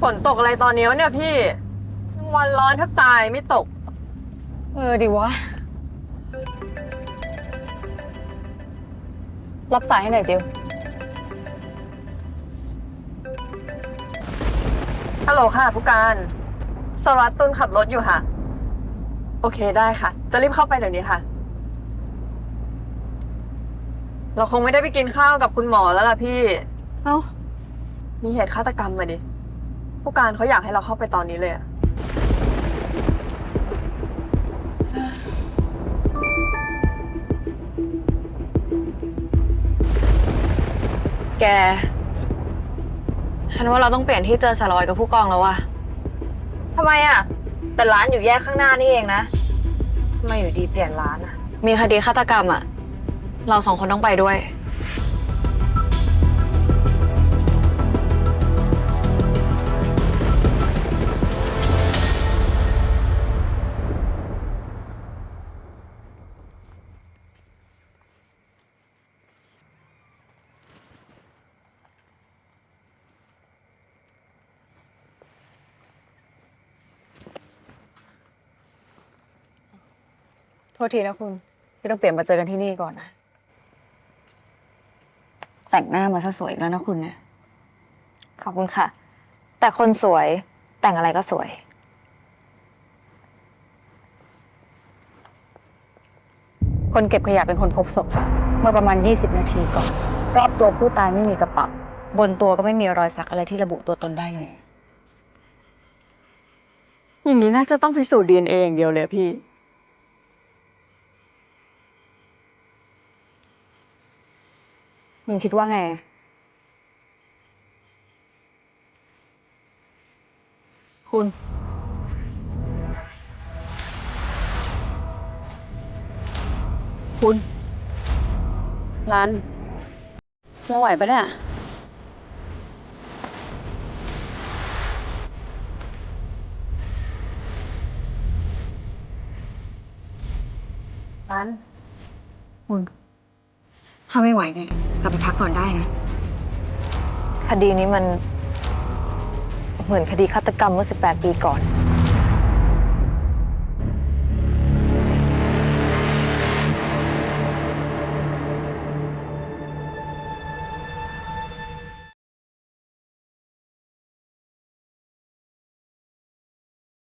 ฝนตกอะไรตอนนี้วะเนี่ยพี่วันร้อนแทบตายไม่ตก เออดีวะ รับสายให้หน่อยจิวฮัลโหลค่ะผู้การสารวัตรตุลขับรถอยู่ค่ะ โอเคได้ค่ะ จะรีบเข้าไปเดี๋ยวนี้ค่ะ เราคงไม่ได้ไปกินข้าวกับคุณหมอแล้วล่ะพี่ เอ้า มีเหตุฆาตกรรมมาดิ ผู้การเขาอยากให้เราเข้าไปตอนนี้เลยอะแก ฉันว่าเราต้องเปลี่ยนที่เจอสารวัตรกับผู้กองแล้วว่ะ ทำไมอะแต่ร้านอยู่แยกข้างหน้านี่เองนะทำไมอยู่ดีเปลี่ยนร้านอะมีคดีฆาตกรรมอะเราสองคนต้องไปด้วย ทษทีนะคุณที่ต้องเปลี่ยนมาเจอกันที่นี่ก่อนนะ แต่งหน้ามาซะสวยอีกแล้วนะคุณเนี่ยขอบคุณค่ะ แต่คนสวยแต่งอะไรก็สวย คนเก็บขยะเป็นคนพบศพ เมื่อประมาณ 20 นาทีก่อน รอบตัวผู้ตายไม่มีกระเป๋าบนตัวก็ไม่มีรอยสักอะไรที่ระบุตัวตนได้เลย อย่างนี้น่าจะต้องพิสูจน์ DNA อย่างเดียวเลยอะพี่ มึงคิดว่าไง คุณ คุณร้านไม่ไหวปะเนี่ยร้านคุณ ถ้าไม่ไหวเนี่ยกลับไปพักก่อนได้นะ คดีนี้มันเหมือนคดีฆาตกรรมเมื่อ 18 ปีก่อน